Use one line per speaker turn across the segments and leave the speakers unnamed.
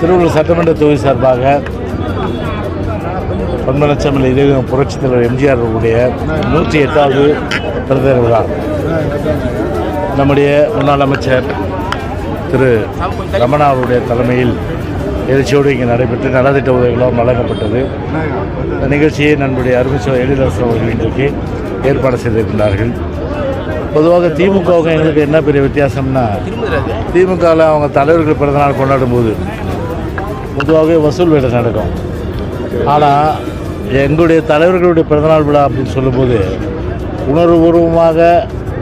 திருவள்ளூர் சட்டமன்ற தொகுதி சார்பாக பொன்மலச்சமல் இது புரட்சித் தலைவர் எம்ஜிஆர் அவர்களுடைய நூற்றி எட்டாவது பிறந்த விழா நம்முடைய முன்னாள் அமைச்சர் திரு ரமணா அவருடைய தலைமையில் எழுச்சியோடு இங்கே நடைபெற்று நலத்திட்ட உதவிகளும் வழங்கப்பட்டது நிகழ்ச்சியை நம்முடைய அருமைச்சர் எழிலரசன் அவர்கள் இன்றைக்கு ஏற்பாடு செய்திருக்கிறார்கள் பொதுவாக திமுகவுக்கும் எங்களுக்கு என்ன பெரிய வித்தியாசம்னா திமுகவில் அவங்க தலைவர்கள் பிறந்தநாள் கொண்டாடும் போது பொதுவாகவே வசூல் வேலை நடக்கும். ஆனால் எங்களுடைய தலைவர்களுடைய பிறந்தநாள் விழா அப்படின்னு சொல்லும்போது உணர்வுபூர்வமாக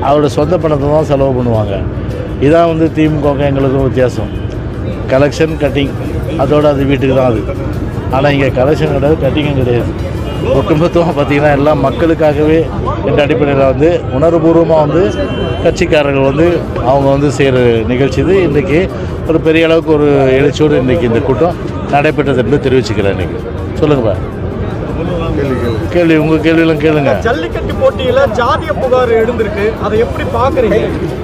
அவருடைய சொந்த பணத்தை தான் செலவு பண்ணுவாங்க. இதான் வந்து திமுகவுக்கும் எங்களுக்கும் வித்தியாசம். கலெக்ஷன் கட்டிங் அதோடு அது வீட்டுக்கு தான் அது. ஆனால் இங்கே கலெக்ஷன் கிடையாது கட்டிங்கும் கிடையாது. ஒட்டுமொத்தமாக பார்த்தீங்கன்னா எல்லாம் மக்களுக்காகவே என்ற அடிப்படையில் வந்து உணர்வுபூர்வமாக வந்து கட்சிக்காரர்கள் வந்து அவங்க வந்து செய்கிற நிகழ்ச்சி இது. இன்றைக்கி ஒரு பெரிய அளவுக்கு ஒரு எழுச்சியோடு இன்றைக்கி இந்த கூட்டம் நடைபெற்றது என்று தெரிவிச்சுக்கிறேன் இன்றைக்கி சொல்லுங்கப்பா கேள்வி உங்கள் கேள்வியெல்லாம் கேளுங்க.
ஜல்லிக்கட்டு போட்டியில ஜாதிய புகார் எழுந்திருக்கு. அதை எப்படி பாக்குறீங்க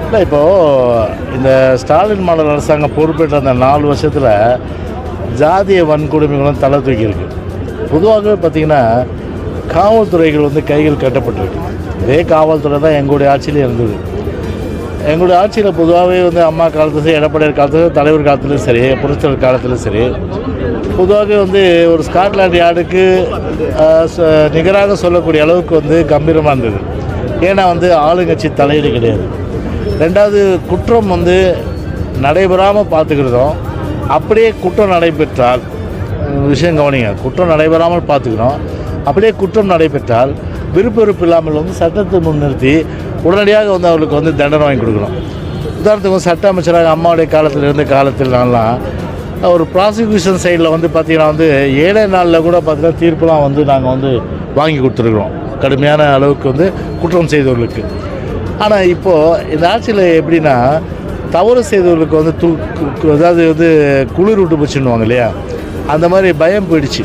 இல்லை இப்போது இந்த ஸ்டாலின் மாடல் அரசாங்கம் பொறுப்பேற்ற அந்த நாலு வருஷத்தில் ஜாதிய வன்கொடுமைகளும் தலை தூக்கியிருக்கு. பொதுவாகவே பார்த்திங்கன்னா காவல்துறைகள் வந்து கைகள் கட்டப்பட்டிருக்கு. இதே காவல்துறை தான் எங்களுடைய ஆட்சியிலே இருந்தது. எங்களுடைய ஆட்சியில் பொதுவாகவே வந்து அம்மா காலத்துல சரி எடப்பாடியார் காலத்துல தலைவர் காலத்துலையும் சரி புரட்சியாளர் காலத்துலையும் சரி. பொதுவாக வந்து ஒரு ஸ்காட்லாண்ட் யார்டுக்கு நிகராக சொல்லக்கூடிய அளவுக்கு வந்து கம்பீரமாக இருந்தது. ஏன்னா வந்து ஆளுங்கட்சி தலையீடு கிடையாது. ரெண்டாவது குற்றம் வந்து நடைபெறாமல் பார்த்துக்கிறதும் அப்படியே குற்றம் நடைபெற்றால் விஷயம் கவனிங்க. குற்றம் நடைபெறாமல் பார்த்துக்கணும். அப்படியே குற்றம் நடைபெற்றால் விருப்ப வெறுப்பு இல்லாமல் வந்து சட்டத்தை முன்னிறுத்தி உடனடியாக வந்து அவர்களுக்கு வந்து தண்டனை வாங்கி கொடுக்கணும். உதாரணத்துக்கு சட்ட அமைச்சராக அம்மாவுடைய காலத்தில் இருந்த காலத்தில் நான்லாம் ஒரு ப்ராசிக்யூஷன் சைடில் வந்து பார்த்திங்கன்னா வந்து ஏழை நாளில் கூட பார்த்தீங்கன்னா தீர்ப்புலாம் வந்து நாங்கள் வந்து வாங்கி கொடுத்துருக்குறோம். கடுமையான அளவுக்கு வந்து குற்றம் செய்தவர்களுக்கு. ஆனால் இப்போது இந்த ஆட்சியில் எப்படின்னா தவறு செய்தவர்களுக்கு வந்து தூ அதாவது வந்து குளிர் விட்டு போச்சுன்னுவாங்க இல்லையா? அந்த மாதிரி பயம் போயிடுச்சு.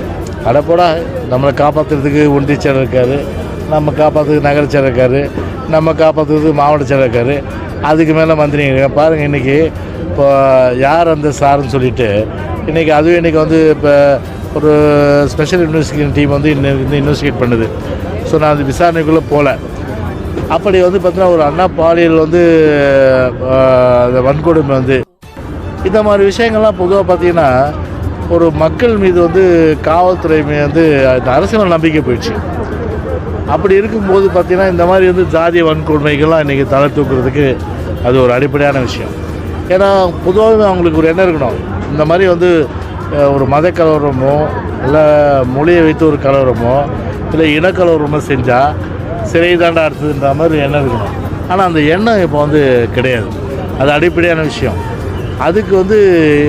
அடப்போடா நம்மளை காப்பாற்றுறதுக்கு ஒன்றிய செயலர் இருக்கார் நம்ம காப்பாற்றுறதுக்கு நகர செயலர் இருக்கார் நம்ம காப்பாற்றுறதுக்கு மாவட்ட செயலர் இருக்கார் அதுக்கு மேலே மந்திரிங்க பாருங்கள் இன்றைக்கி இப்போ யார் அந்த சாருன்னு சொல்லிட்டு இன்றைக்கி அதுவும் இன்றைக்கி வந்து இப்போ ஒரு ஸ்பெஷல் இன்வெஸ்டிகேஷன் டீம் வந்து இன்னும் இன்வெஸ்டிகேட் பண்ணுது. ஸோ நான் அது விசாரணைக்குள்ளே போகல அப்படி வந்து பார்த்தீங்கன்னா ஒரு அண்ணா பாலியல் வந்து அந்த வன்கொடுமை வந்து இந்த மாதிரி விஷயங்கள்லாம் பொதுவாக பார்த்தீங்கன்னா ஒரு மக்கள் மீது வந்து காவல்துறை மீது வந்து அரசியல் நம்பிக்கை போயிடுச்சு. அப்படி இருக்கும்போது பார்த்திங்கன்னா இந்த மாதிரி வந்து ஜாதிய வன்கொடுமைகள்லாம் இன்றைக்கி தலை தூக்குறதுக்கு அது ஒரு அடிப்படையான விஷயம். ஏன்னா பொதுவாகவே அவங்களுக்கு ஒரு எண்ணம் இருக்கணும். இந்த மாதிரி வந்து ஒரு மத கலவரமோ இல்லை மொழியை வைத்து ஒரு கலவரமோ இல்லை இனக்கலவரமோ செஞ்சால் சிறை தாண்டா அடுத்ததுன்ற மாதிரி எண்ணம் இருக்கணும். ஆனால் அந்த எண்ணம் இப்போ வந்து கிடையாது. அது அடிப்படையான விஷயம். அதுக்கு வந்து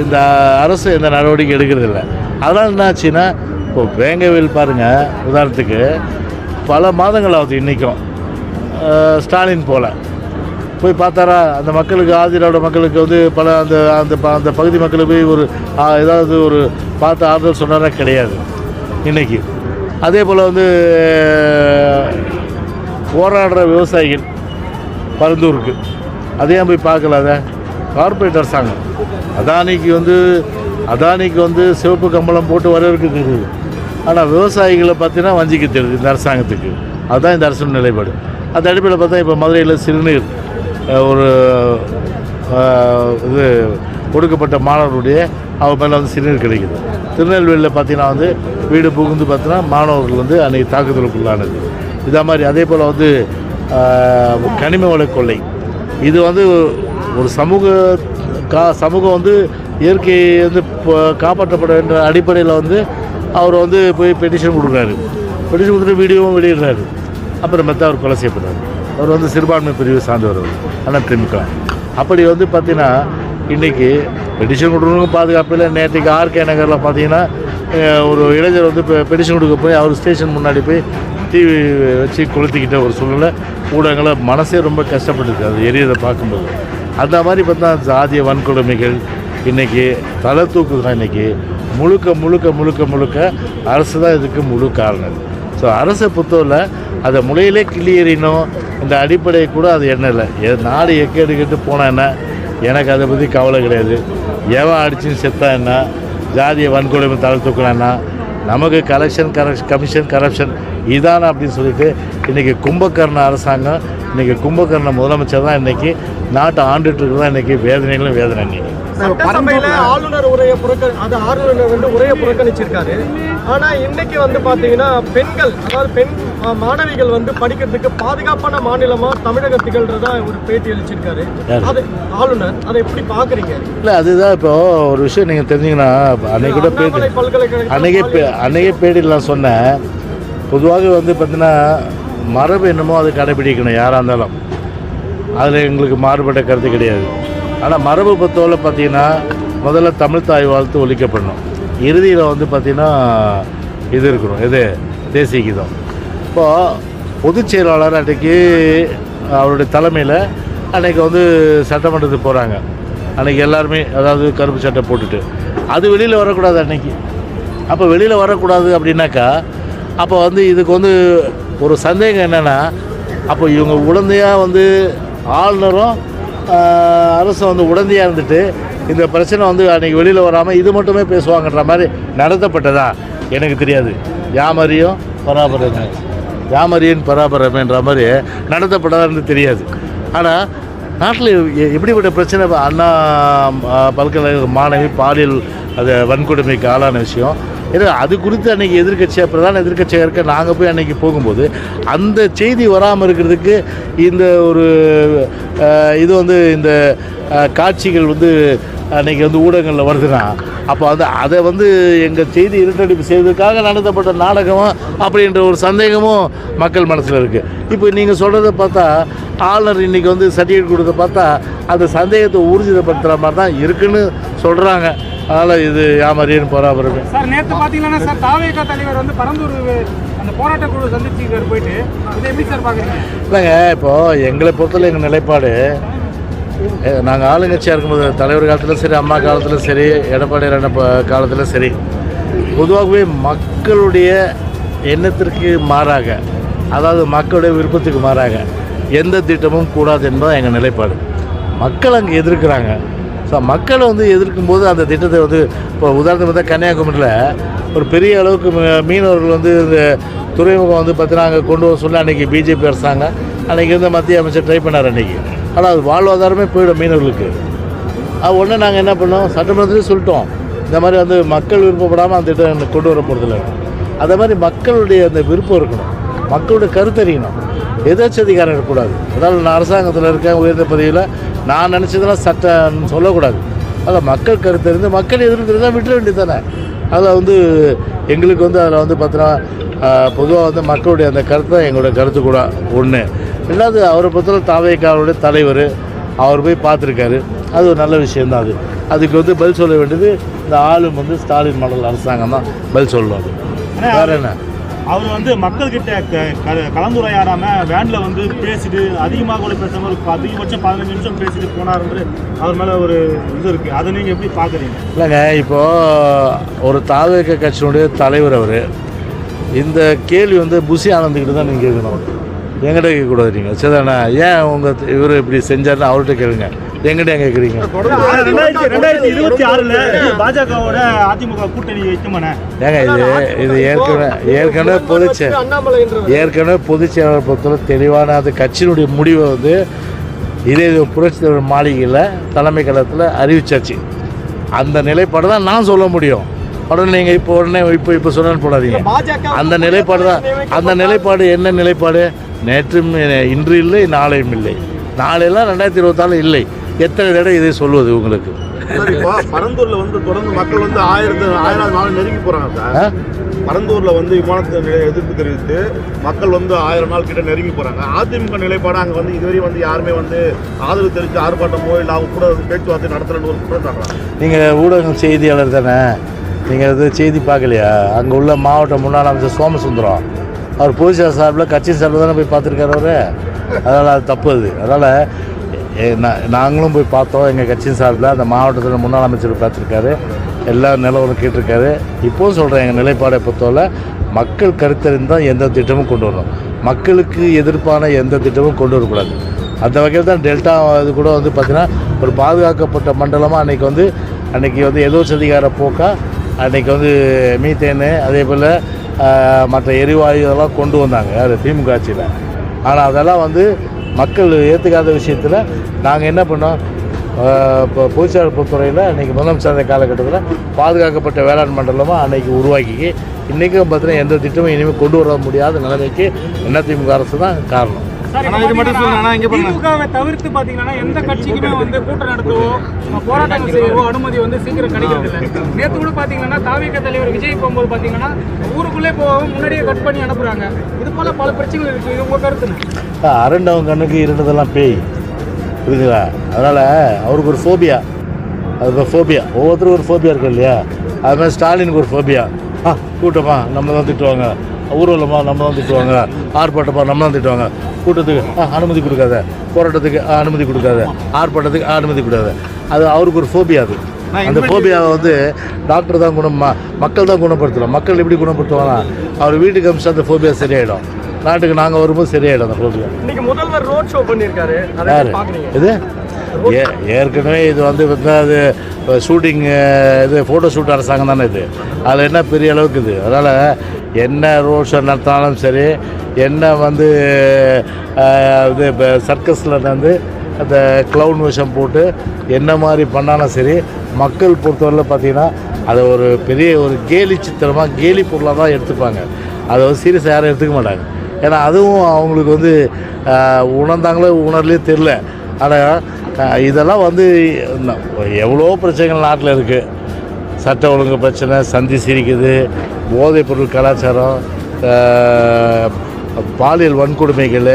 இந்த அரசு எந்த நடவடிக்கை எடுக்கிறதில்ல. அதனால் என்ன ஆச்சுன்னா இப்போ வேங்கவேல் பாருங்கள் உதாரணத்துக்கு பல மாதங்கள் ஆகுது இன்றைக்கும் ஸ்டாலின் போல். போய் பார்த்தாரா அந்த மக்களுக்கு ஆதிராவிட மக்களுக்கு வந்து பல அந்த அந்த ப- அந்த பகுதி மக்களுக்கு போய் ஒரு ஏதாவது ஒரு பார்த்து ஆறுதல் சொன்னாரா கிடையாது இன்றைக்கி அதே போல் வந்து போராடுற விவசாயிகள் பரந்தூருக்கு. அதையும் போய் பார்க்கலாதே கார்பரேட் அரசாங்கம். அதானிக்கு வந்து அதானிக்கு வந்து சிவப்பு கம்பளம் போட்டு வரவேற்க தெரியுது ஆனால் விவசாயிகளை பார்த்தீங்கன்னா வஞ்சிக்க தெரியுது இந்த அரசாங்கத்துக்கு. அதுதான் இந்த அரசு நிலைப்பாடு. அந்த அடிப்படையில் பார்த்தா இப்போ மதுரையில் சிறுநீர் ஒரு இது ஒடுக்கப்பட்ட மாணவர்களுடைய அவங்க மேலே வந்து சிறுநீர் கிடைக்குது. திருநெல்வேலியில் பார்த்தீங்கன்னா வந்து வீடு புகுந்து பார்த்தீங்கன்னா மாணவர்கள் வந்து அன்றைக்கி தாக்குதலுக்குள்ளானது. இதே மாதிரி அதே போல் வந்து கனிம வள கொள்ளை. இது வந்து ஒரு சமூக கா சமூகம் வந்து இயற்கையை வந்து காப்பாற்றப்பட வேண்டிய அடிப்படையில் வந்து அவர் வந்து போய் பெட்டிஷன் கொடுக்குறாரு. பெட்டிஷன் கொடுத்துட்டு வீடியோவும் வெளியிடுறாரு. அப்புறம் மெத்த அவர் கொலை செய்யப்படுறாரு. அவர் வந்து சிறுபான்மை பிரிவு சார்ந்தவர் ஆனால் திமுக. அப்படி வந்து பார்த்திங்கன்னா இன்றைக்கி பெட்டிஷன் கொடுக்குறவங்க பாதுகாப்பு இல்லை. நேற்றுக்கு ஆர்கே நகரில் பார்த்தீங்கன்னா ஒரு இளைஞர் வந்து இப்போ பெட்டிஷன் கொடுக்க போய் அவர் ஸ்டேஷன் முன்னாடி போய் டிவி வச்சு கொளுத்திக்கிட்ட ஒரு சூழ்நிலை. ஊடகங்களை மனசே ரொம்ப கஷ்டப்பட்டுருக்கு. அது எரியதை பார்க்கும்போது. அந்த மாதிரி பார்த்தா ஜாதிய வன்கொடுமைகள் இன்றைக்கி தலை தூக்குதுன்னா இன்றைக்கி முழுக்க முழுக்க முழுக்க முழுக்க அரசு தான் இதுக்கு முழு காரணம். ஸோ அரசை பொறுத்தவரை அதை முளையிலே கிளியறினோம் இந்த அடிப்படையை கூட அது என்ன இல்லை. நாடு எக்க எடுக்கிட்டு போனால் என்ன? எனக்கு அதை பற்றி கவலை கிடையாது. எவன் அடிச்சுன்னு செத்தா என்ன? ஜாதிய வன்கொடுமை தலை தூக்கினா நமக்கு கலெக்ஷன் கரெக்ஷன் கமிஷன் கரப்ஷன் இதான அப்படின்னு சொல்லிட்டு இன்றைக்கி கும்பகர்ண அரசாங்கம் இன்றைக்கி கும்பகர்ண முதலமைச்சர் தான் இன்றைக்கி நாட்டை ஆண்டுட்டு இருக்கிறதா இன்றைக்கி வேதனைகளும் வேதனை இன்றைக்கி
சட்டசபையில ஆளுநர் உரையை புறக்கணி அது ஆளுநர் வந்து உரையை புறக்கணிச்சிருக்காரு. ஆனா இன்னைக்கு வந்து பாத்தீங்கன்னா பெண்கள் அதாவது பெண் மாணவிகள் வந்து படிக்கிறதுக்கு பாதுகாப்பான மாநிலமா தமிழகம் திகழ்றதா ஒரு பேட்டி அளிச்சிருக்காரு? அது ஆளுநர். அதை எப்படி பாக்குறீங்க?
இல்லை அதுதான் இப்போ ஒரு விஷயம் நீங்கள் தெரிஞ்சிங்கன்னா அன்னைக்கு கூட பேட்டி அன்னைக்கே அன்னைக்கே பேட்டியில் நான் சொன்னேன். பொதுவாக வந்து பார்த்தீங்கன்னா மரபு என்னமோ அது கடைபிடிக்கணும் யாராக இருந்தாலும். அதில் எங்களுக்கு மாறுபட்ட கருத்து கிடையாது. ஆனால் மரபு பொறுத்தவரை பார்த்தீங்கன்னா முதல்ல தமிழ் தாய் வாழ்த்து ஒழிக்கப்படணும் இறுதியில் வந்து பார்த்திங்கன்னா இது இருக்கணும். எது தேசிய கீதம். இப்போது பொதுச் செயலாளர் அன்றைக்கி அவருடைய தலைமையில் அன்றைக்கி வந்து சட்டமன்றத்துக்கு போகிறாங்க அன்றைக்கி எல்லாருமே அதாவது கருப்பு சட்டை போட்டுட்டு. அது வெளியில் வரக்கூடாது அன்றைக்கி அப்போ வெளியில் வரக்கூடாது அப்படின்னாக்கா அப்போ வந்து இதுக்கு வந்து ஒரு சந்தேகம் என்னென்னா அப்போ இவங்க உடந்தையாக வந்து ஆளுநரும் அரசு வந்து உடந்தையாக இருந்துட்டு இந்த பிரச்சனை வந்து அன்றைக்கி வெளியில் வராமல் இது மட்டுமே பேசுவாங்கன்ற மாதிரி நடத்தப்பட்டதா எனக்கு தெரியாது. யாமறியும் பராபரமே. யாமரியன் பராபரமேன்ற மாதிரி நடத்தப்படாதுன்னு தெரியாது. ஆனால் நாட்டில் எ- எப்படிப்பட்ட பிரச்சனை அண்ணா பல்கலை பல்கலைக்கழக மாணவி பாலியல் அது வன்கொடுமைக்கு ஆளான விஷயம். ஏன்னா அது குறித்து அன்றைக்கி எதிர்க்கட்சியாக பிரதான எதிர்கட்சியாக இருக்க நாங்கள் போய் அன்றைக்கி போகும்போது அந்த செய்தி வராமல் இருக்கிறதுக்கு இந்த ஒரு இது வந்து இந்த காட்சிகள் வந்து அன்றைக்கி வந்து ஊடகங்களில் வருதுன்னா அப்போ வந்து அதை வந்து எங்கள் செய்தி இருட்டடிப்பு செய்வதற்காக நடத்தப்பட்ட நாடகமும் அப்படின்ற ஒரு சந்தேகமும் மக்கள் மனசில் இருக்குது இப்போ நீங்கள் சொல்கிறத பார்த்தா ஆளுநர் இன்றைக்கி வந்து சர்டிஃபிகேட் கொடுத்த பார்த்தா அந்த சந்தேகத்தை ஊர்ஜிதப்படுத்துகிற மாதிரி தான் இருக்குன்னு சொல்கிறாங்க அதனால் இது யாமரியன் பராபரமே
சார் நேற்று பார்த்தீங்கன்னா சார் தாவேகா தலைவர் வந்து பரந்தூர் அந்த போராட்ட குழு சந்திச்சுக்கார் போயிட்டு இதை எப்படி சார் பார்க்குறீங்க
இல்லைங்க இப்போது எங்களை பொறுத்தவரை எங்கள் நிலைப்பாடு நாங்கள் ஆளுங்கட்சியாக இருக்கும்போது தலைவர் காலத்திலும் சரி அம்மா காலத்திலும் சரி எடப்பாடி காலத்திலும் சரி பொதுவாகவே மக்களுடைய எண்ணத்திற்கு மாறாக அதாவது மக்களுடைய விருப்பத்துக்கு மாறாக எந்த திட்டமும் கூடாது என்பது எங்கள் நிலைப்பாடு. மக்கள் அங்கே எதிர்க்கிறாங்க. ஸோ மக்களை வந்து எதிர்க்கும் போது அந்த திட்டத்தை வந்து இப்போ உதாரணத்துக்கு பார்த்தா கன்னியாகுமரியில் ஒரு பெரிய அளவுக்கு மீனவர்கள் வந்து இந்த துறைமுகம் வந்து பார்த்தீங்கன்னா அங்கே கொண்டு வர சொல்லி அன்றைக்கி பிஜேபி அரசாங்கம் அன்றைக்கி இருந்த மத்திய அமைச்சர் ட்ரை பண்ணார் அன்றைக்கி ஆனால் அது வாழ்வாதாரமே போயிடும் மீனவர்களுக்கு. அது ஒன்று நாங்கள் என்ன பண்ணோம்? சட்டமன்றத்துலேயும் சொல்லிட்டோம். இந்த மாதிரி வந்து மக்கள் விருப்பப்படாமல் அந்த திட்டம் கொண்டு வர போகிறதில்ல அதே மாதிரி மக்களுடைய அந்த விருப்பம் இருக்கணும். மக்களுடைய கருத்தறியணும் எதாச்சதிகாரம் இருக்கக்கூடாது. அதாவது நான் அரசாங்கத்தில் இருக்கேன் உயர்ந்த பதவியில் நான் நினச்சதெல்லாம் சட்டம் சொல்லக்கூடாது. அதில் மக்கள் கருத்தறிந்து மக்கள் எதிர்க்கிறது தான் விட்டுற வேண்டியது தானே அதில் வந்து எங்களுக்கு வந்து அதில் வந்து பார்த்தீங்கன்னா பொதுவாக வந்து மக்களுடைய அந்த கருத்து தான் எங்களுடைய கருத்து கூட ஒன்று ரெண்டாவது அவரை பொறுத்தவரை தாவேக்காவுடைய தலைவர் அவர் போய் பார்த்துருக்காரு. அது ஒரு நல்ல விஷயம்தான் அது. அதுக்கு வந்து பதில் சொல்ல வேண்டியது இந்த ஆளும் வந்து ஸ்டாலின் மாடல் அரசாங்கம் தான் பதில் அது. வேற என்ன?
அவர் வந்து மக்கள்கிட்ட க- க- கலந்துரையாடாம வந்து பேசிட்டு அதிகமாக கூட பேசாமல் ஒரு அதிகபட்சம் பதினஞ்சு நிமிஷம் பேசிட்டு போனாருன்ற அவர் மேலே ஒரு இது இருக்குது அதை நீங்கள் எப்படி பார்க்குறீங்க
இல்லைங்க இப்போது ஒரு தாவேக கட்சியினுடைய தலைவர் அவர் இந்த கேள்வி வந்து புசி ஆனந்துக்கிட்டு தான் நீங்கள் கேட்கணும். எங்கிட்ட கேட்கக்கூடாது நீங்கள் சரிதானே ஏன் உங்கள் இவர் இப்படி செஞ்சாருன்னு அவர்கிட்ட கேளுங்க. எங்கிட்ட ஏன் கேட்குறீங்க
ரெண்டாயிரத்தி இருபத்தி ஆறுல பாஜகவோட அதிமுக கூட்டணி வைக்குமாண்ணே
ஏங்க இது இது ஏற்கனவே ஏற்கனவே பொதுச்சே ஏற்கனவே பொதுச் செயலாளர் பொறுத்தவரை தெளிவான அது கட்சியினுடைய முடிவை வந்து இதே இது புரட்சி தலைவர் மாளிகையில் தலைமை கழகத்தில் அறிவிச்சாச்சு. அந்த நிலைப்பாடு தான் நான் சொல்ல முடியும். உடனே நீங்கள் இப்போ உடனே இப்போ இப்போ சொன்னு போடாதீங்க. அந்த நிலைப்பாடு தான் அந்த நிலைப்பாடு என்ன நிலைப்பாடு? நேற்றும் இன்று இல்லை நாளையும் இல்லை. நாளையெல்லாம் ரெண்டாயிரத்தி இருபத்தாலு இல்லை. எத்தனை தடவை இதை சொல்வது உங்களுக்கு?
பரந்தூர்ல வந்து தொடர்ந்து மக்கள் வந்து ஆயிரத்து ஆயிரம் நாள் நெருங்கி போறாங்க சார்? பரந்தூர்ல வந்து விமானத்தை எதிர்ப்பு தெரிவித்து மக்கள் வந்து ஆயிரம் நாள் கிட்ட நெருங்கி போறாங்க. அதிமுக நிலைப்பாடு அங்க வந்து இதுவரை வந்து யாருமே வந்து ஆதரவு தெரிவித்து ஆர்ப்பாட்டமோ இல்லை அவங்க கூட பேச்சுவார்த்தை நடத்தலன்னு ஒரு குற்றம் சாட்டுறாங்க.
நீங்கள் ஊடகம் செய்தியாளர் தானே? நீங்கள் இது செய்தி பார்க்கலையா? அங்கே உள்ள மாவட்ட முன்னாள் அமைச்சர் சோமசுந்தரம். அவர் பொதுச்செயலர் சார்பில் கட்சி சார்பில் தானே போய் பார்த்துருக்காரு அவர். அதனால் அது தப்பு அது. அதனால் நாங்களும் போய் பார்த்தோம். எங்கள் கட்சியின் சார்பில் அந்த மாவட்டத்தில் முன்னாள் அமைச்சர் பார்த்துருக்காரு. எல்லா நிலவரம் கேட்டிருக்காரு. இப்போவும் சொல்கிறேன் எங்கள் நிலைப்பாடை பொறுத்தவரை மக்கள் கருத்தறிந்து தான் எந்த திட்டமும் கொண்டு வரணும். மக்களுக்கு எதிர்ப்பான எந்த திட்டமும் கொண்டு வரக்கூடாது. அந்த வகையில் தான் டெல்டா இது கூட வந்து பார்த்திங்கன்னா ஒரு பாதுகாக்கப்பட்ட மண்டலமாக அன்றைக்கி வந்து அன்றைக்கி வந்து எதோச்சதிகார போக்காக அன்றைக்கி வந்து மீத்தேனு அதே போல் மற்ற எரிவாயு இதெல்லாம் கொண்டு வந்தாங்க யார் திமுக ஆட்சியில். ஆனால் அதெல்லாம் வந்து மக்கள் ஏற்றுக்காத விஷயத்தில் நாங்கள் என்ன பண்ணோம்? இப்போ பொதுச்சார்பு துறையில் இன்றைக்கி முதலமைச்சர் காலகட்டத்தில் பாதுகாக்கப்பட்ட வேளாண் மண்டலமாக அன்றைக்கி உருவாக்கி இன்றைக்கும் பார்த்தீங்கன்னா எந்த திட்டமும் இனிமேல் கொண்டு வர முடியாத நிலைமைக்கு அதிமுக அரசு தான் காரணம்.
திமுகவை தவிர்த்து பாத்தீங்கன்னா எந்த கட்சிக்குமே வந்து கூட்டம் நடத்தவோ போராட்டங்கள் செய்யவோ அனுமதி வந்து சீக்கிரம் கிடைக்கிறது இல்லை. நேற்று கூட பாத்தீங்கன்னா தாவிக தலைவர் விஜய் போகும்போது பாத்தீங்கன்னா ஊருக்குள்ளே போகவும் முன்னாடியே கட் பண்ணி அனுப்புறாங்க. இது போல பல பிரச்சனைகள் இருக்கு. இது உங்க கருத்து?
அரண்டவன் கண்ணுக்கு இருந்ததெல்லாம் பேய். புரியுதுங்களா? அதனால் அவருக்கு ஒரு ஃபோபியா அது ஒரு ஃபோபியா ஒவ்வொருத்தருக்கும் ஒரு ஃபோபியா இருக்கு இல்லையா? அது மாதிரி ஸ்டாலினுக்கு ஒரு ஃபோபியா ஆ கூட்டமா நம்ம தான் திட்டுவாங்க. ஊர்வலமா நம்ம தான் திட்டுவாங்க. ஆர்ப்பாட்டமா நம்ம தான் திட்டுவாங்க. கூட்டத்துக்கு அனுமதி கொடுக்காத. போராட்டத்துக்கு அனுமதி கொடுக்காத. ஆர்ப்பாட்டத்துக்கு அனுமதி கொடுக்காத. அது அவருக்கு ஒரு ஃபோபியா அது. அந்த ஃபோபியாவை வந்து டாக்டர் தான் குணம் மக்கள் தான் குணப்படுத்தலாம். மக்கள் எப்படி குணப்படுத்துவாங்கன்னா அவர் வீட்டுக்கு அமிச்சா அந்த ஃபோபியா சரியாயிடும். நாட்டுக்கு நாங்கள் வரும்போது சரியாயிடும் அந்த ஃபோபியா
இன்னைக்கு முதல்வர் ரோட் ஷோ பண்ணியிருக்காரு.
இது ஏ ஏற்கனவே இது வந்து வந்து அது ஷூட்டிங் இது ஃபோட்டோ ஷூட் அரசாங்கம் தானே இது. அதில் என்ன பெரிய அளவுக்கு இது? அதனால் என்ன ரோட் நடத்தினாலும் சரி என்ன வந்து இது இப்போ சர்க்கஸில் வந்து அந்த க்ளவுன் விஷம் போட்டு என்ன மாதிரி பண்ணாலும் சரி மக்கள் பொறுத்தவரையில் பார்த்தீங்கன்னா அதை ஒரு பெரிய ஒரு கேலி சித்திரமாக கேலி பொருளாக தான் எடுத்துப்பாங்க. அதை வந்து சீரியஸாக யாரும் எடுத்துக்க மாட்டாங்க. ஏன்னா அதுவும் அவங்களுக்கு வந்து உணர்ந்தாங்களோ உணர்லையே தெரில ஆனால் இதெல்லாம் வந்து எவ்வளோ பிரச்சனைகள் நாட்டில் இருக்குது சட்ட ஒழுங்கு பிரச்சனை சந்தி சிரிக்குது போதைப் பொருள் கலாச்சாரம் பாலியல் வன்கொடுமைகள்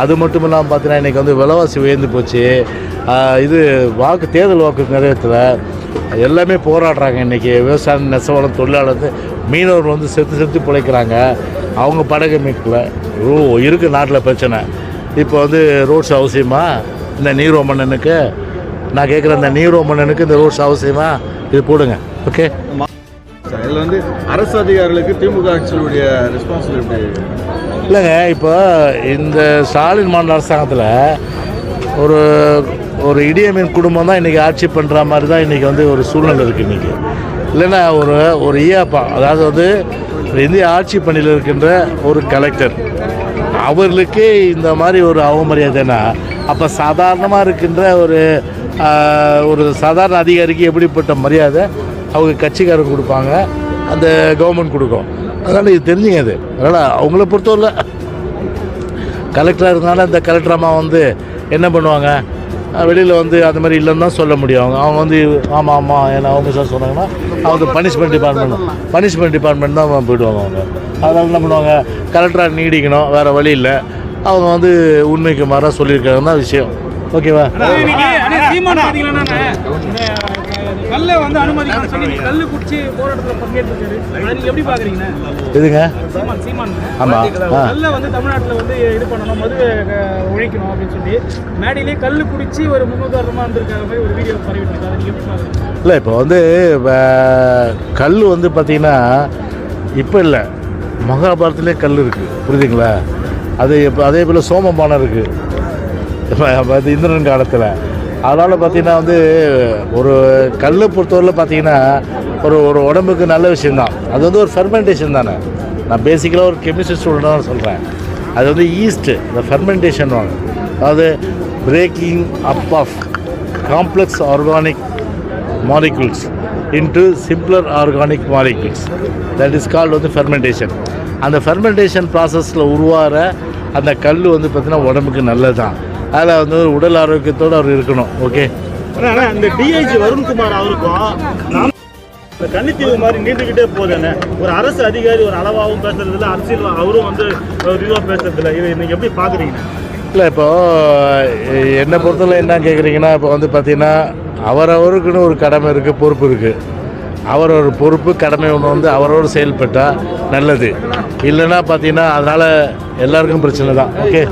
அது மட்டும் இல்லாமல் பார்த்தீங்கன்னா இன்றைக்கி வந்து விலைவாசி உயர்ந்து போச்சு. இது வாக்கு தேர்தல் வாக்கு நிறைவேற்றல எல்லாமே போராடுறாங்க இன்றைக்கி விவசாய நெசவாளம் தொழிலாளர் வந்து மீனவர் வந்து செத்து செத்து பிழைக்கிறாங்க. அவங்க படகு மீட்கல. ரூ இருக்குது நாட்டில் பிரச்சனை. இப்போ வந்து ரோட்ஸ் அவசியமா? இந்த நீரோமன்னனுக்கு நான் கேட்குற இந்த நீரோமன்னனுக்கு இந்த ரோட்ஸ் அவசியமா? இது போடுங்க. ஓகே
இதில் வந்து அரசு அதிகாரிகளுக்கு திமுக ஆட்சியுடைய ரெஸ்பான்சிபிலிட்டி
இல்லைங்க இப்போ இந்த ஸ்டாலின் மாநில அரசாங்கத்தில் ஒரு ஒரு இடியமீன் குடும்பம் தான் இன்றைக்கி ஆட்சி பண்ணுற மாதிரி தான் இன்றைக்கி வந்து ஒரு சூழ்நிலை இருக்குது இன்றைக்கி இல்லைன்னா ஒரு ஒரு ஈயாப்பா அதாவது வந்து இந்திய ஆட்சி பணியில் இருக்கின்ற ஒரு கலெக்டர் அவர்களுக்கே இந்த மாதிரி ஒரு அவமரியாதைனா அப்போ சாதாரணமாக இருக்கின்ற ஒரு ஒரு சாதாரண அதிகாரிக்கு எப்படிப்பட்ட மரியாதை? அவங்க கட்சிக்காரங்க கொடுப்பாங்க அந்த கவர்மெண்ட் கொடுக்கும் அதனால் இது தெரிஞ்சுங்க அது அதனால் அவங்கள பொறுத்தவரை கலெக்டராக இருந்தாலும் இந்த கலெக்டர் அம்மா வந்து என்ன பண்ணுவாங்க வெளியில் வந்து அந்த மாதிரி இல்லைன்னு தான் சொல்ல முடியும் அவங்க அவங்க வந்து ஆமாம் ஆமாம் ஏன்னா அவங்க சார் சொன்னாங்கன்னா அவங்க பனிஷ்மெண்ட் டிபார்ட்மெண்ட் பனிஷ்மெண்ட் டிபார்ட்மெண்ட் தான் போயிடுவாங்க அவங்க அதனால் என்ன பண்ணுவாங்க கலெக்டராக நீடிக்கணும் வேறு வழி இல்லை அவங்க வந்து உண்மைக்கு மாறாக சொல்லியிருக்காங்க தான் விஷயம் ஓகேவா
கல்லை வந்து அனுமதிக்கணும்னு சொல்லி நீங்க கல்லு குடிச்சு போராட்டத்தில் பங்கேற்றிருக்காரு. அதை நீங்க எப்படி பாக்குறீங்க
எதுங்க?
சீமான் சீமான்.
ஆமாம் ஆ.
கல்லை வந்து தமிழ்நாட்டில் வந்து இது பண்ணணும் மது ஒழிக்கணும் அப்படின்னு சொல்லி மேடையிலே கல்லு குடிச்சு ஒரு முன்னுதாரணமாக இருந்திருக்காங்க மாதிரி ஒரு வீடியோ பரவிட்டு இருக்கு. அதை நீங்க எப்படி பாக்குறீங்க?
இல்லை இப்போ வந்து கல் வந்து பார்த்திங்கன்னா இப்போ இல்லை. மகாபாரதத்துலேயே கல் இருக்குது புரியுதுங்களா? அது இப்போ அதே போல் சோமபானம் இருக்குது இப்போ இந்திரன் காலத்தில். அதனால் பார்த்தீங்கன்னா வந்து ஒரு கல்லை பொறுத்தவரையில் பார்த்தீங்கன்னா ஒரு ஒரு உடம்புக்கு நல்ல விஷயந்தான் அது வந்து ஒரு ஃபெர்மெண்டேஷன் தானே. நான் பேசிக்கலாக ஒரு கெமிஸ்ட்ரி ஸ்டூடெண்ட் தான் சொல்கிறேன் அது வந்து ஈஸ்ட்டு இந்த ஃபெர்மெண்டேஷன் வாங்க. அதாவது breaking up of complex organic molecules into simpler organic molecules that is called வந்து ஃபெர்மெண்டேஷன் அந்த ஃபெர்மெண்டேஷன் ப்ராசஸில் உருவாகிற அந்த கல் வந்து பார்த்திங்கன்னா உடம்புக்கு நல்லது தான் அதில் வந்து உடல் ஆரோக்கியத்தோடு அவர் இருக்கணும் ஓகே
இந்த டிஐஜி வருண்குமார் அவருக்கும் கன்னித்தீவு மாதிரி நீண்டுகிட்டே போகுதுன்னு ஒரு அரசு அதிகாரி ஒரு அளவாகவும் பேசுறது இல்ல அரசியல் அவரும் வந்து இதுவாக பேசுறது இல்லை. இதை நீங்க எப்படி பாக்குறீங்க?
இல்லை இப்போது என்னை பொறுத்தவரை என்ன கேட்குறீங்கன்னா இப்போ வந்து பார்த்தீங்கன்னா அவரவருக்குன்னு ஒரு கடமை இருக்குது பொறுப்பு இருக்குது அவரோட பொறுப்பு கடமை ஒன்று வந்து அவரோடு செயல்பட்டால் நல்லது. இல்லைன்னா பார்த்தீங்கன்னா அதனால் எல்லாருக்கும் பிரச்சனை தான். ஓகே